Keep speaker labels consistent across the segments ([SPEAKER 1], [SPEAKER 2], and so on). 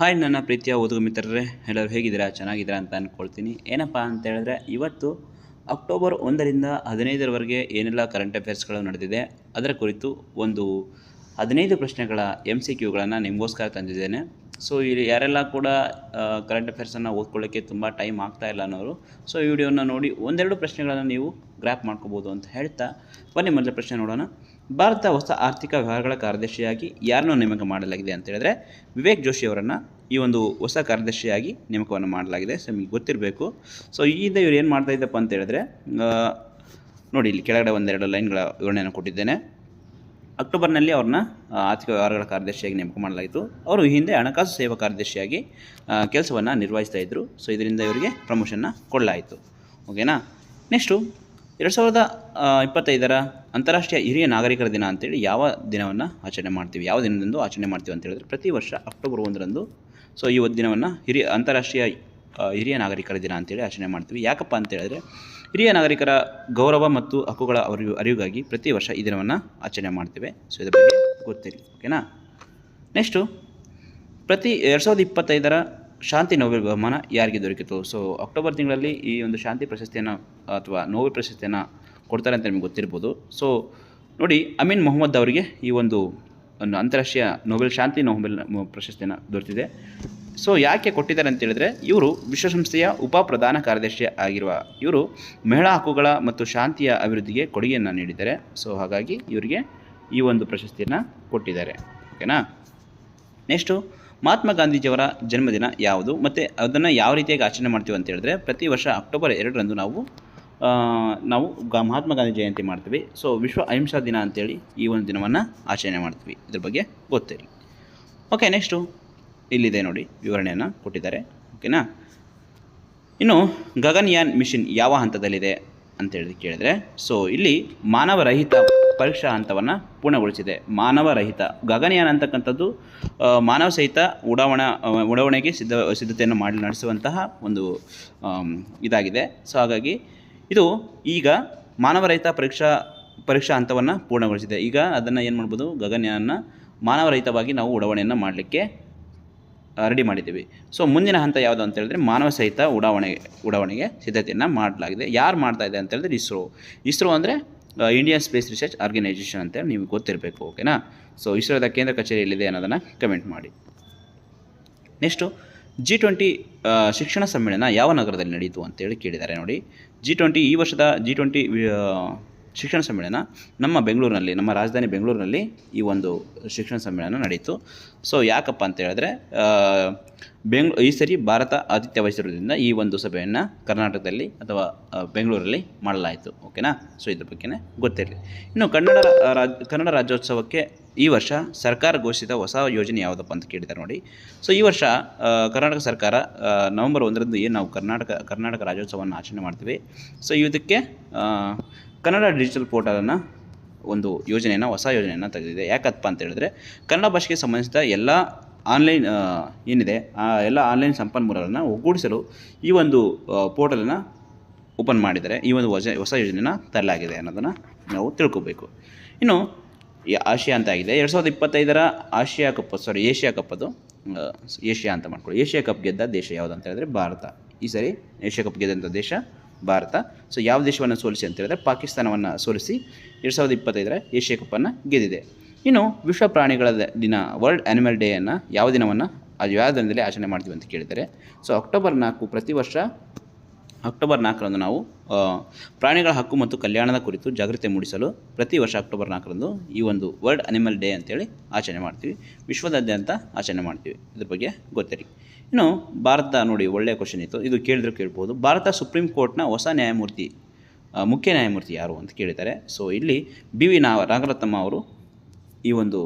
[SPEAKER 1] Hi ನನ್ನ ಪ್ರೀತಿಯ ಓದುಗ ಮಿತ್ರರೇ, ಎಲ್ಲರೂ ಹೇಗಿದ್ದೀರಾ? ಚೆನ್ನಾಗಿದ್ದೀರಾ ಅಂತ ಅಂದ್ಕೊಳ್ತೀನಿ ಏನಪ್ಪ ಅಂತ ಹೇಳಿದ್ರೆ, ಇವತ್ತು ಅಕ್ಟೋಬರ್ ಒಂದರಿಂದ ಹದಿನೈದರವರೆಗೆ ಏನೆಲ್ಲ ಕರೆಂಟ್ ಅಫೇರ್ಸ್ಗಳು ನಡೆದಿದೆ, ಅದರ ಕುರಿತು ಒಂದು ಹದಿನೈದು ಪ್ರಶ್ನೆಗಳ ಎಂ ಸಿ ಕ್ಯೂಗಳನ್ನು ನಿಮಗೋಸ್ಕರ ತಂದಿದ್ದೇನೆ. ಸೊ ಇಲ್ಲಿ ಯಾರೆಲ್ಲ ಕೂಡ ಕರೆಂಟ್ ಅಫೇರ್ಸನ್ನು ಓದ್ಕೊಳ್ಳೋಕ್ಕೆ ತುಂಬ ಟೈಮ್ ಆಗ್ತಾ ಇಲ್ಲ ಅನ್ನೋರು ಸೊ ಈ ವಿಡಿಯೋನ ನೋಡಿ ಒಂದೆರಡು ಪ್ರಶ್ನೆಗಳನ್ನು ನೀವು ಗ್ರ್ಯಾಪ್ ಮಾಡ್ಕೋಬೋದು ಅಂತ ಹೇಳ್ತಾ ಬನ್ನಿ. ಮೊದಲ ಪ್ರಶ್ನೆ ನೋಡೋಣ. ಭಾರತ ಹೊಸ ಆರ್ಥಿಕ ವ್ಯವಹಾರಗಳ ಕಾರ್ಯದರ್ಶಿಯಾಗಿ ಯಾರನ್ನು ನೇಮಕ ಮಾಡಲಾಗಿದೆ ಅಂತ ಹೇಳಿದ್ರೆ ವಿವೇಕ್ ಜೋಶಿ ಅವರನ್ನು ಈ ಒಂದು ಹೊಸ ಕಾರ್ಯದರ್ಶಿಯಾಗಿ ನೇಮಕವನ್ನು ಮಾಡಲಾಗಿದೆ. ಸೊ, ನಿಮಗೆ ಗೊತ್ತಿರಬೇಕು. ಸೊ ಈಗ ಇವ್ರು ಏನು ಮಾಡ್ತಾ ಇದ್ದಪ್ಪ ಅಂತ ಹೇಳಿದ್ರೆ ನೋಡಿ ಇಲ್ಲಿ ಕೆಳಗಡೆ ಒಂದೆರಡು ಲೈನ್ಗಳ ವಿವರಣೆಯನ್ನು ಕೊಟ್ಟಿದ್ದೇನೆ. ಅಕ್ಟೋಬರ್ನಲ್ಲಿ ಅವ್ರನ್ನ ಆರ್ಥಿಕ ವ್ಯವಹಾರಗಳ ಕಾರ್ಯದರ್ಶಿಯಾಗಿ ನೇಮಕ ಮಾಡಲಾಯಿತು ಅವರು ಹಿಂದೆ ಹಣಕಾಸು ಸೇವಾ ಕಾರ್ಯದರ್ಶಿಯಾಗಿ ಕೆಲಸವನ್ನು ನಿರ್ವಹಿಸ್ತಾ ಇದ್ದರು ಸೊ, ಇದರಿಂದ ಇವರಿಗೆ ಪ್ರಮೋಷನ್ನ ಕೊಡಲಾಯಿತು. ಓಕೆನಾ? ನೆಕ್ಸ್ಟು ಎರಡು ಸಾವಿರದ ಇಪ್ಪತ್ತೈದರ ಅಂತಾರಾಷ್ಟ್ರೀಯ ಹಿರಿಯ ನಾಗರಿಕರ ದಿನ ಅಂತೇಳಿ ಯಾವ ದಿನವನ್ನು ಆಚರಣೆ ಮಾಡ್ತೀವಿ? ಯಾವ ದಿನದಂದು ಆಚರಣೆ ಮಾಡ್ತೀವಿ ಅಂತ ಹೇಳಿದ್ರೆ ಪ್ರತಿ ವರ್ಷ ಅಕ್ಟೋಬರ್ ಒಂದರಂದು. ಸೊ ಈ ಒಂದು ದಿನವನ್ನು ಹಿರಿಯ, ಅಂತಾರಾಷ್ಟ್ರೀಯ ಹಿರಿಯ ನಾಗರಿಕರ ದಿನ ಅಂತೇಳಿ ಆಚರಣೆ ಮಾಡ್ತೀವಿ. ಯಾಕಪ್ಪ ಅಂತ ಹೇಳಿದ್ರೆ ಹಿರಿಯ ನಾಗರಿಕರ ಗೌರವ ಮತ್ತು ಹಕ್ಕುಗಳ ಅರಿವು, ಅರಿವಿಗಾಗಿ ಪ್ರತಿ ವರ್ಷ ಈ ದಿನವನ್ನು ಆಚರಣೆ ಮಾಡ್ತೇವೆ. ಸೊ ಇದರ ಬಗ್ಗೆ ಗೊತ್ತಿರಿ ಓಕೆನಾ ನೆಕ್ಸ್ಟು ಪ್ರತಿ ಎರಡು ಸಾವಿರದ ಇಪ್ಪತ್ತೈದರ ಶಾಂತಿ ನೋಬೆಲ್ ಬಹುಮಾನ ಯಾರಿಗೆ ದೊರಕಿತು? ಸೊ ಅಕ್ಟೋಬರ್ ತಿಂಗಳಲ್ಲಿ ಈ ಒಂದು ಶಾಂತಿ ಪ್ರಶಸ್ತಿಯನ್ನು, ಅಥವಾ ನೋಬೆಲ್ ಪ್ರಶಸ್ತಿಯನ್ನು ಕೊಡ್ತಾರೆ ಅಂತ ನಿಮಗೆ ಗೊತ್ತಿರ್ಬೋದು. ಸೊ ನೋಡಿ, ಅಮೀನ್ ಮೊಹಮ್ಮದ್ ಅವರಿಗೆ ಈ ಒಂದು ಒಂದು ಅಂತಾರಾಷ್ಟ್ರೀಯ ನೋಬೆಲ್ ಶಾಂತಿ ನೋಬೆಲ್ ಪ್ರಶಸ್ತಿಯನ್ನು ದೊರೆತಿದೆ. ಸೊ ಯಾಕೆ ಕೊಟ್ಟಿದ್ದಾರೆ ಅಂತ ಹೇಳಿದ್ರೆ, ಇವರು ವಿಶ್ವಸಂಸ್ಥೆಯ ಉಪ ಪ್ರಧಾನ ಕಾರ್ಯದರ್ಶಿ ಆಗಿರುವ ಇವರು ಮಹಿಳಾ ಹಕ್ಕುಗಳ ಮತ್ತು ಶಾಂತಿಯ ಅಭಿವೃದ್ಧಿಗೆ ಕೊಡುಗೆಯನ್ನು ನೀಡಿದ್ದಾರೆ. ಸೊ ಹಾಗಾಗಿ ಇವರಿಗೆ ಈ ಒಂದು ಪ್ರಶಸ್ತಿಯನ್ನು ಕೊಟ್ಟಿದ್ದಾರೆ. ಓಕೆನಾ ನೆಕ್ಸ್ಟು ಮಹಾತ್ಮ ಗಾಂಧೀಜಿಯವರ ಜನ್ಮದಿನ ಯಾವುದು ಮತ್ತು ಅದನ್ನು ಯಾವ ರೀತಿಯಾಗಿ ಆಚರಣೆ ಮಾಡ್ತೀವಿ ಅಂತ ಹೇಳಿದ್ರೆ ಪ್ರತಿ ವರ್ಷ ಅಕ್ಟೋಬರ್ ಎರಡರಂದು ನಾವು ನಾವು ಗ, ಮಹಾತ್ಮ ಗಾಂಧಿ ಜಯಂತಿ ಮಾಡ್ತೀವಿ. ಸೊ ವಿಶ್ವ ಅಹಿಂಸಾ ದಿನ ಅಂತೇಳಿ ಈ ಒಂದು ದಿನವನ್ನು ಆಚರಣೆ ಮಾಡ್ತೀವಿ. ಇದ್ರ ಬಗ್ಗೆ ಗೊತ್ತಿರಲಿ ಓಕೆ ನೆಕ್ಸ್ಟು ಇಲ್ಲಿದೆ ನೋಡಿ ವಿವರಣೆಯನ್ನು ಕೊಟ್ಟಿದ್ದಾರೆ. ಓಕೆನಾ ಇನ್ನು ಗಗನಯಾನ್ ಮಿಷನ್ ಯಾವ ಹಂತದಲ್ಲಿದೆ ಅಂತೇಳಿ ಕೇಳಿದರೆ ಸೊ ಇಲ್ಲಿ ಮಾನವರಹಿತ ಪರೀಕ್ಷಾ ಹಂತವನ್ನು ಪೂರ್ಣಗೊಳಿಸಿದೆ. ಮಾನವರಹಿತ ಗಗನಯಾನ ಅಂತಕ್ಕಂಥದ್ದು ಮಾನವ ಸಹಿತ ಉಡಾವಣಾ ಉಡಾವಣೆಗೆ ಸಿದ್ಧ, ಸಿದ್ಧತೆಯನ್ನು ಮಾಡಿ ನಡೆಸುವಂತಹ ಒಂದು ಇದಾಗಿದೆ. ಸೊ, ಹಾಗಾಗಿ ಇದು ಈಗ ಮಾನವರಹಿತ ಪರೀಕ್ಷಾ ಪರೀಕ್ಷಾ ಹಂತವನ್ನು ಪೂರ್ಣಗೊಳಿಸಿದೆ. ಈಗ ಅದನ್ನು ಏನು ಮಾಡ್ಬೋದು? ಗಗನಯಾನ ಮಾನವರಹಿತವಾಗಿ ನಾವು ಉಡಾವಣೆಯನ್ನು ಮಾಡಲಿಕ್ಕೆ ರೆಡಿ ಮಾಡಿದ್ದೀವಿ. ಸೊ, ಮುಂದಿನ ಹಂತ ಯಾವುದು ಅಂತ ಹೇಳಿದ್ರೆ ಮಾನವ ಸಹಿತ ಉಡಾವಣೆ, ಉಡಾವಣೆಗೆ ಸಿದ್ಧತೆಯನ್ನು ಮಾಡಲಾಗಿದೆ. ಯಾರು ಮಾಡ್ತಾ ಇದೆ ಅಂತ ಹೇಳಿದ್ರೆ ಇಸ್ರೋ. ಇಸ್ರೋ ಅಂದರೆ ಇಂಡಿಯನ್ ಸ್ಪೇಸ್ ರಿಸರ್ಚ್ ಆರ್ಗನೈಜೇಷನ್ ಅಂತ ನಿಮಗೆ ಗೊತ್ತಿರಬೇಕು ಓಕೆನಾ ಸೊ ಇಸ್ರೋದ ಕೇಂದ್ರ ಕಚೇರಿ ಎಲ್ಲಿದೆ ಅನ್ನೋದನ್ನು ಕಮೆಂಟ್ ಮಾಡಿ. ನೆಕ್ಸ್ಟು ಜಿ ಟ್ವೆಂಟಿ ಶಿಕ್ಷಣ ಸಮ್ಮೇಳನ ಯಾವ ನಗರದಲ್ಲಿ ನಡೆಯಿತು ಅಂತೇಳಿ ಕೇಳಿದ್ದಾರೆ ನೋಡಿ. ಜಿ ಟ್ವೆಂಟಿ ಈ ವರ್ಷದ ಜಿ ಟ್ವೆಂಟಿ ಶಿಕ್ಷಣ ಸಮ್ಮೇಳನ ನಮ್ಮ ಬೆಂಗಳೂರಿನಲ್ಲಿ, ನಮ್ಮ ರಾಜಧಾನಿ ಬೆಂಗಳೂರಿನಲ್ಲಿ ಈ ಒಂದು ಶಿಕ್ಷಣ ಸಮ್ಮೇಳನ ನಡೆಯಿತು. ಸೊ ಯಾಕಪ್ಪ ಅಂತ ಹೇಳಿದ್ರೆ ಬೆಂಗ್ ಈ ಸರಿ ಭಾರತ ಆತಿಥ್ಯ ವಹಿಸಿರೋದ್ರಿಂದ ಈ ಒಂದು ಸಭೆಯನ್ನು ಕರ್ನಾಟಕದಲ್ಲಿ ಅಥವಾ ಬೆಂಗಳೂರಲ್ಲಿ ಮಾಡಲಾಯಿತು. ಓಕೆನಾ ಸೊ ಇದ್ರ ಬಗ್ಗೆನೇ ಗೊತ್ತಿರಲಿ. ಇನ್ನು ಕನ್ನಡ ರಾಜ್, ಕನ್ನಡ ರಾಜ್ಯೋತ್ಸವಕ್ಕೆ ಈ ವರ್ಷ ಸರ್ಕಾರ ಘೋಷಿತ ಹೊಸ ಯೋಜನೆ ಯಾವುದಪ್ಪ ಅಂತ ಕೇಳಿದ್ದಾರೆ ನೋಡಿ. ಸೊ ಈ ವರ್ಷ ಕರ್ನಾಟಕ ಸರ್ಕಾರ ನವಂಬರ್ ಒಂದರಂದು ಏನು ನಾವು ಕರ್ನಾಟಕ ಕರ್ನಾಟಕ ರಾಜ್ಯೋತ್ಸವವನ್ನು ಆಚರಣೆ ಮಾಡ್ತೀವಿ. ಸೊ ಇದಕ್ಕೆ ಕನ್ನಡ ಡಿಜಿಟಲ್ ಪೋರ್ಟಲನ್ನು ಒಂದು ಯೋಜನೆಯನ್ನು, ಹೊಸ ಯೋಜನೆಯನ್ನು ತೆಗೆದಿದೆ. ಯಾಕಪ್ಪ ಅಂತ ಹೇಳಿದ್ರೆ, ಕನ್ನಡ ಭಾಷೆಗೆ ಸಂಬಂಧಿಸಿದ ಎಲ್ಲ ಆನ್ಲೈನ್ ಏನಿದೆ, ಆ, ಎಲ್ಲ ಆನ್ಲೈನ್ ಸಂಪನ್ಮೂಲಗಳನ್ನು ಒಗ್ಗೂಡಿಸಲು ಈ ಒಂದು ಪೋರ್ಟಲನ್ನು ಓಪನ್ ಮಾಡಿದರೆ ಈ ಒಂದು ಹೊಸ ಹೊಸ ಯೋಜನೆನ ತರಲಾಗಿದೆ ಅನ್ನೋದನ್ನು ನಾವು ತಿಳ್ಕೊಬೇಕು. ಇನ್ನು ಆಶಿಯಾ ಅಂತ ಆಗಿದೆ. ಎರಡು ಸಾವಿರದ ಇಪ್ಪತ್ತೈದರ Asia cup sorry Asia cup ಅದು. ಏಷ್ಯಾ ಅಂತ ಮಾಡ್ಕೊಳ್ಳಿ. ಏಷ್ಯಾ ಕಪ್ ಗೆದ್ದ ದೇಶ ಯಾವುದು ಅಂತ ಹೇಳಿದ್ರೆ ಭಾರತ. ಈ ಸರಿ ಏಷ್ಯಾ ಕಪ್ ಗೆದ್ದಂಥ ದೇಶ ಭಾರತ. ಸೊ ಯಾವ ದೇಶವನ್ನು ಸೋಲಿಸಿ ಅಂತ ಹೇಳಿದ್ರೆ ಪಾಕಿಸ್ತಾನವನ್ನು ಸೋಲಿಸಿ ಎರಡು ಸಾವಿರದ ಇಪ್ಪತ್ತೈದರ ಏಷ್ಯಾ ಕಪ್ಪನ್ನು ಗೆದ್ದಿದೆ. ಇನ್ನು ವಿಶ್ವ ಪ್ರಾಣಿಗಳ ದಿನ ವರ್ಲ್ಡ್ ಆ್ಯನಿಮಲ್ ಡೇಯನ್ನು ಯಾವ ದಿನವನ್ನು, ಅದು ಯಾವ ದಿನದಲ್ಲಿ ಆಚರಣೆ ಮಾಡ್ತೀವಿ ಅಂತ ಕೇಳಿದರೆ, ಸೊ, ಅಕ್ಟೋಬರ್ ನಾಲ್ಕು ಪ್ರತಿ ವರ್ಷ ಅಕ್ಟೋಬರ್ ನಾಲ್ಕರಂದು ನಾವು ಪ್ರಾಣಿಗಳ ಹಕ್ಕು ಮತ್ತು ಕಲ್ಯಾಣದ ಕುರಿತು ಜಾಗೃತಿ ಮೂಡಿಸಲು ಪ್ರತಿ ವರ್ಷ ಅಕ್ಟೋಬರ್ ನಾಲ್ಕರಂದು ಈ ಒಂದು ವರ್ಲ್ಡ್ ಅನಿಮಲ್ ಡೇ ಅಂತೇಳಿ ಆಚರಣೆ ಮಾಡ್ತೀವಿ. ವಿಶ್ವದಾದ್ಯಂತ ಆಚರಣೆ ಮಾಡ್ತೀವಿ. ಇದ್ರ ಬಗ್ಗೆ ಗೊತ್ತಿರಿ. ಇನ್ನು ಭಾರತ ನೋಡಿ, ಒಳ್ಳೆಯ ಕ್ವಶನ್ ಇತ್ತು. ಇದು ಕೇಳಿದ್ರೆ ಕೇಳ್ಬೋದು. ಭಾರತ ಸುಪ್ರೀಂ ಕೋರ್ಟ್ನ ಹೊಸ ನ್ಯಾಯಮೂರ್ತಿ ಮುಖ್ಯ ನ್ಯಾಯಮೂರ್ತಿ ಯಾರು ಅಂತ ಕೇಳಿದ್ದಾರೆ. ಸೊ ಇಲ್ಲಿ ಬಿ ವಿ ನಾ ನಾಗರತ್ನಮ್ಮ ಅವರು ಈ ಒಂದು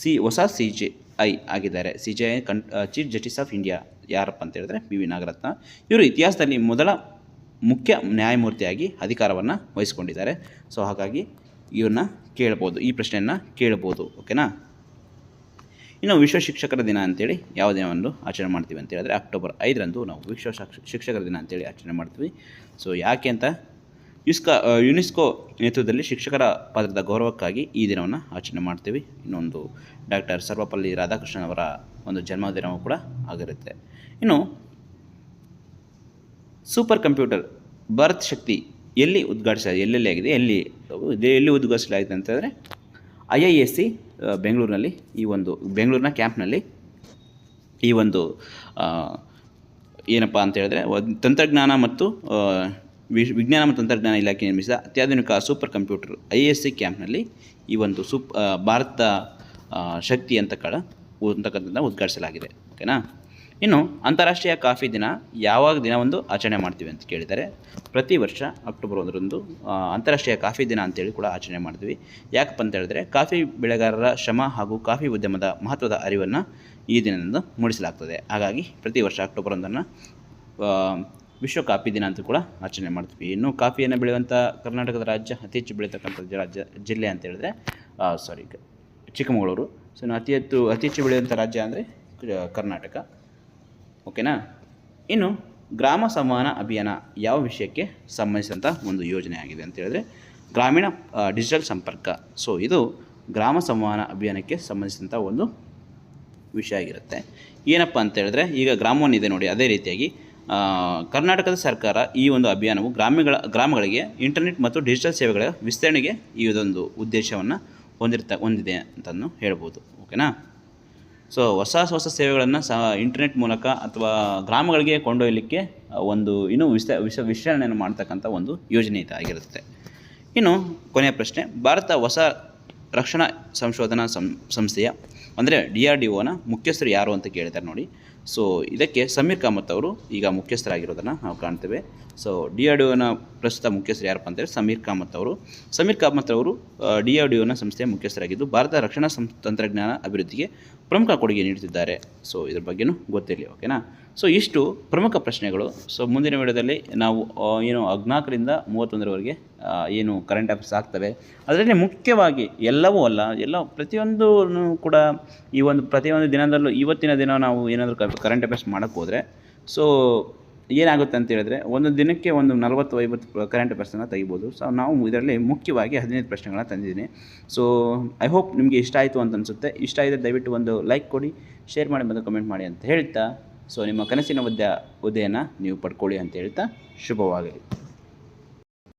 [SPEAKER 1] ಸಿ, ಹೊಸ ಸಿ ಜೆ ಐ ಆಗಿದ್ದಾರೆ. ಸಿ ಜೆ ಐ ಕನ್ ಚೀಫ್ ಜಸ್ಟಿಸ್ ಆಫ್ ಇಂಡಿಯಾ ಯಾರಪ್ಪ ಅಂತ ಹೇಳಿದ್ರೆ ಬಿ ವಿ ನಾಗರತ್ನ. ಇವರು ಇತಿಹಾಸದಲ್ಲಿ ಮೊದಲ ಮುಖ್ಯ ನ್ಯಾಯಮೂರ್ತಿಯಾಗಿ ಅಧಿಕಾರವನ್ನು ವಹಿಸಿಕೊಂಡಿದ್ದಾರೆ. ಸೊ ಹಾಗಾಗಿ ಇವನ್ನ ಕೇಳ್ಬೋದು, ಈ ಪ್ರಶ್ನೆಯನ್ನು ಕೇಳ್ಬೋದು ಓಕೆನಾ ಇನ್ನು ವಿಶ್ವ ಶಿಕ್ಷಕರ ದಿನ ಅಂತೇಳಿ ಯಾವ ದಿನವನ್ನು ಆಚರಣೆ ಮಾಡ್ತೀವಿ ಅಂತ ಹೇಳಿದ್ರೆ, ಅಕ್ಟೋಬರ್ ಐದರಂದು ನಾವು ವಿಶ್ವ ಶಾಕ್ಷ- ಶಿಕ್ಷಕರ ದಿನ ಅಂತೇಳಿ ಆಚರಣೆ ಮಾಡ್ತೀವಿ. ಸೊ ಯಾಕೆ ಅಂತ? ಯುಸ್ಕಾ ಯುನೆಸ್ಕೋ ನೇತೃತ್ವದಲ್ಲಿ ಶಿಕ್ಷಕರ ಪಾತ್ರದ ಗೌರವಕ್ಕಾಗಿ ಈ ದಿನವನ್ನು ಆಚರಣೆ ಮಾಡ್ತೀವಿ. ಇನ್ನೊಂದು ಡಾಕ್ಟರ್ ಸರ್ವಪಲ್ಲಿ ರಾಧಾಕೃಷ್ಣನ್ ಅವರ ಒಂದು ಜನ್ಮದಿನವೂ ಕೂಡ ಆಗಿರುತ್ತೆ. ಇನ್ನು ಸೂಪರ್ ಕಂಪ್ಯೂಟರ್ ಭಾರತ್ ಶಕ್ತಿ ಎಲ್ಲಿ ಉದ್ಘಾಟಿಸ, ಎಲ್ಲೆಲ್ಲಿ ಆಗಿದೆ, ಎಲ್ಲಿ ಎಲ್ಲಿ ಉದ್ಘಾಟಿಸಲಾಗಿದೆ ಅಂತಂದರೆ ಐ ಐ ಎಸ್ ಸಿ ಬೆಂಗಳೂರಿನಲ್ಲಿ ಈ ಒಂದು, ಬೆಂಗಳೂರಿನ ಕ್ಯಾಂಪ್ನಲ್ಲಿ ಈ ಒಂದು ಏನಪ್ಪ ಅಂತ ಹೇಳಿದ್ರೆ ತಂತ್ರಜ್ಞಾನ ಮತ್ತು ವಿಜ್ಞಾನ ಮತ್ತು ತಂತ್ರಜ್ಞಾನ ಇಲಾಖೆ ನಿರ್ಮಿಸಿದ ಅತ್ಯಾಧುನಿಕ super computer I S C ಕ್ಯಾಂಪ್ನಲ್ಲಿ ಈ ಒಂದು ಸೂಪ್ ಭಾರತ ಶಕ್ತಿ ಅಂತ ಕಡ ಉದ್ಘಾಟಿಸಲಾಗಿದೆ. ಓಕೆನಾ ಇನ್ನು ಅಂತಾರಾಷ್ಟ್ರೀಯ ಕಾಫಿ ದಿನ ಯಾವಾಗ ದಿನ ಒಂದು ಆಚರಣೆ ಮಾಡ್ತೀವಿ ಅಂತ ಕೇಳಿದರೆ ಪ್ರತಿ ವರ್ಷ ಅಕ್ಟೋಬರ್ ಒಂದರಂದು ಅಂತಾರಾಷ್ಟ್ರೀಯ ಕಾಫಿ ದಿನ ಅಂತೇಳಿ ಕೂಡ ಆಚರಣೆ ಮಾಡ್ತೀವಿ. ಯಾಕಪ್ಪ ಅಂತ ಹೇಳಿದ್ರೆ ಕಾಫಿ ಬೆಳೆಗಾರರ ಶ್ರಮ ಹಾಗೂ ಕಾಫಿ ಉದ್ಯಮದ ಮಹತ್ವದ ಅರಿವನ್ನು ಈ ದಿನದಂದು ಮೂಡಿಸಲಾಗ್ತದೆ. ಹಾಗಾಗಿ ಪ್ರತಿ ವರ್ಷ ಅಕ್ಟೋಬರ್ ಒಂದನ್ನು ವಿಶ್ವ ಕಾಫಿ ದಿನ ಅಂತ ಕೂಡ ಆಚರಣೆ ಮಾಡ್ತೀವಿ. ಇನ್ನು ಕಾಫಿಯನ್ನು ಬೆಳೆಯುವಂಥ ಕರ್ನಾಟಕದ ರಾಜ್ಯ, ಅತಿ ಹೆಚ್ಚು ಬೆಳೀತಕ್ಕಂಥ ರಾಜ್ಯ, ಜಿಲ್ಲೆ ಅಂತ ಹೇಳಿದ್ರೆ ಸಾರಿ ಚಿಕ್ಕಮಗಳೂರು. ಸೊ ಅತಿ ಹೆಚ್ಚು ಅತಿ ಹೆಚ್ಚು ಬೆಳೆಯುವಂಥ ರಾಜ್ಯ ಅಂದರೆ, ಕರ್ನಾಟಕ. ಓಕೆನಾ? ಇನ್ನು ಗ್ರಾಮ ಸಮಾನ ಅಭಿಯಾನ ಯಾವ ವಿಷಯಕ್ಕೆ ಸಂಬಂಧಿಸಿದಂಥ ಒಂದು ಯೋಜನೆ ಆಗಿದೆ ಅಂತ ಹೇಳಿದ್ರೆ ಗ್ರಾಮೀಣ ಡಿಜಿಟಲ್ ಸಂಪರ್ಕ. ಸೊ ಇದು ಗ್ರಾಮ ಸಂವಹನ ಅಭಿಯಾನಕ್ಕೆ ಸಂಬಂಧಿಸಿದಂಥ ಒಂದು ವಿಷಯ ಆಗಿರುತ್ತೆ. ಏನಪ್ಪ ಅಂತ ಹೇಳಿದ್ರೆ ಈಗ ಗ್ರಾಮವನ್ನಿದೆ ನೋಡಿ, ಅದೇ ರೀತಿಯಾಗಿ ಕರ್ನಾಟಕದ ಸರ್ಕಾರ ಈ ಒಂದು ಅಭಿಯಾನವು ಗ್ರಾಮಗಳ, ಗ್ರಾಮಗಳಿಗೆ ಇಂಟರ್ನೆಟ್ ಮತ್ತು ಡಿಜಿಟಲ್ ಸೇವೆಗಳ ವಿಸ್ತರಣೆಗೆ ಈ ಇದೊಂದು ಉದ್ದೇಶವನ್ನು ಹೊಂದಿರ್ತ, ಹೊಂದಿದೆ ಅಂತಲೂ ಹೇಳ್ಬೋದು. ಓಕೆನಾ? ಸೊ ಹೊಸ ಹೊಸ ಸೇವೆಗಳನ್ನು ಸ ಇಂಟರ್ನೆಟ್ ಮೂಲಕ ಅಥವಾ ಗ್ರಾಮಗಳಿಗೆ ಕೊಂಡೊಯ್ಯಲಿಕ್ಕೆ ಒಂದು ಇನ್ನೂ ವಿಸ್ತ ವಿಶ್ವ ವಿಸ್ತರಣೆಯನ್ನು ಮಾಡ್ತಕ್ಕಂಥ ಒಂದು ಯೋಜನೆ ಇದಾಗಿರುತ್ತೆ ಇನ್ನು ಕೊನೆಯ ಪ್ರಶ್ನೆ, ಭಾರತ ಹೊಸ ರಕ್ಷಣಾ ಸಂಶೋಧನಾ ಸಂಸ್ಥೆಯ, ಅಂದರೆ ಡಿ ಆರ್ ಡಿ ಒನ ಮುಖ್ಯಸ್ಥರು ಯಾರು ಅಂತ ಕೇಳಿದ್ದಾರೆ ನೋಡಿ. ಸೊ ಇದಕ್ಕೆ ಸಮೀರ್ ಕಾಮತ್ ಅವರು ಈಗ ಮುಖ್ಯಸ್ಥರಾಗಿರೋದನ್ನು ನಾವು ಕಾಣ್ತೇವೆ. ಸೊ ಡಿ ಆರ್ ಡಿ ಒನ ಪ್ರಸ್ತುತ ಮುಖ್ಯಸ್ಥರು ಯಾರಪ್ಪ ಅಂತೇಳಿ ಸಮೀರ್ ಕಾಮತ್ ಅವರು. ಸಮೀರ್ ಕಾಮತ್ ಅವರು ಡಿ ಆರ್ ಡಿ ಒನ ಸಂಸ್ಥೆಯ ಮುಖ್ಯಸ್ಥರಾಗಿದ್ದು ಭಾರತ ರಕ್ಷಣಾ ಸಂ, ತಂತ್ರಜ್ಞಾನ ಅಭಿವೃದ್ಧಿಗೆ ಪ್ರಮುಖ ಕೊಡುಗೆ ನೀಡುತ್ತಿದ್ದಾರೆ. ಸೊ ಇದ್ರ ಬಗ್ಗೆನೂ ಗೊತ್ತಿರಲಿ ಓಕೆನಾ ಸೊ ಇಷ್ಟು ಪ್ರಮುಖ ಪ್ರಶ್ನೆಗಳು. ಸೊ ಮುಂದಿನ ವಿಡಿಯೋದಲ್ಲಿ ನಾವು ಏನು ಹದಿನಾಲ್ಕರಿಂದ ಮೂವತ್ತೊಂದರವರೆಗೆ ಏನು ಕರೆಂಟ್ ಅಫೇರ್ಸ್ ಆಗ್ತವೆ. ಅದರಲ್ಲಿ ಮುಖ್ಯವಾಗಿ ಎಲ್ಲವೂ ಅಲ್ಲ, ಎಲ್ಲ ಪ್ರತಿಯೊಂದು ಕೂಡ ಈ ಒಂದು, ಪ್ರತಿಯೊಂದು ದಿನದಲ್ಲೂ ಇವತ್ತಿನ ದಿನ ನಾವು ಏನಾದರೂ ಕರೆಂಟ್ ಅಫೇರ್ಸ್ ಮಾಡೋಕ್ಕೆ ಹೋದರೆ. ಸೊ ಏನಾಗುತ್ತೆ ಅಂತ ಹೇಳಿದ್ರೆ, ಒಂದು ದಿನಕ್ಕೆ ಒಂದು ನಲವತ್ತು ಐವತ್ತು ಕರೆಂಟ್ ಅಫೇರ್ಸನ್ನು ತೆಗಿಬೋದು. ಸೊ ನಾವು ಇದರಲ್ಲಿ ಮುಖ್ಯವಾಗಿ ಹದಿನೈದು ಪ್ರಶ್ನೆಗಳನ್ನ ತಂದಿದ್ದೀನಿ. ಸೊ ಐ ಹೋಪ್ ನಿಮಗೆ ಇಷ್ಟ ಆಯಿತು ಅಂತ ಅನಿಸುತ್ತೆ. ಇಷ್ಟ ಆಯಿತು ದಯವಿಟ್ಟು ಒಂದು ಲೈಕ್ ಕೊಡಿ ಶೇರ್ ಮಾಡಿ ಮತ್ತು ಕಮೆಂಟ್ ಮಾಡಿ ಅಂತ ಹೇಳ್ತಾ. ಸೊ ನಿಮ್ಮ ಕನಸಿನ ಹುದ್ದೆ ಹುದ್ದೆಯನ್ನು ನೀವು ಪಡ್ಕೊಳ್ಳಿ ಅಂತ ಹೇಳ್ತಾ. ಶುಭವಾಗಲಿ.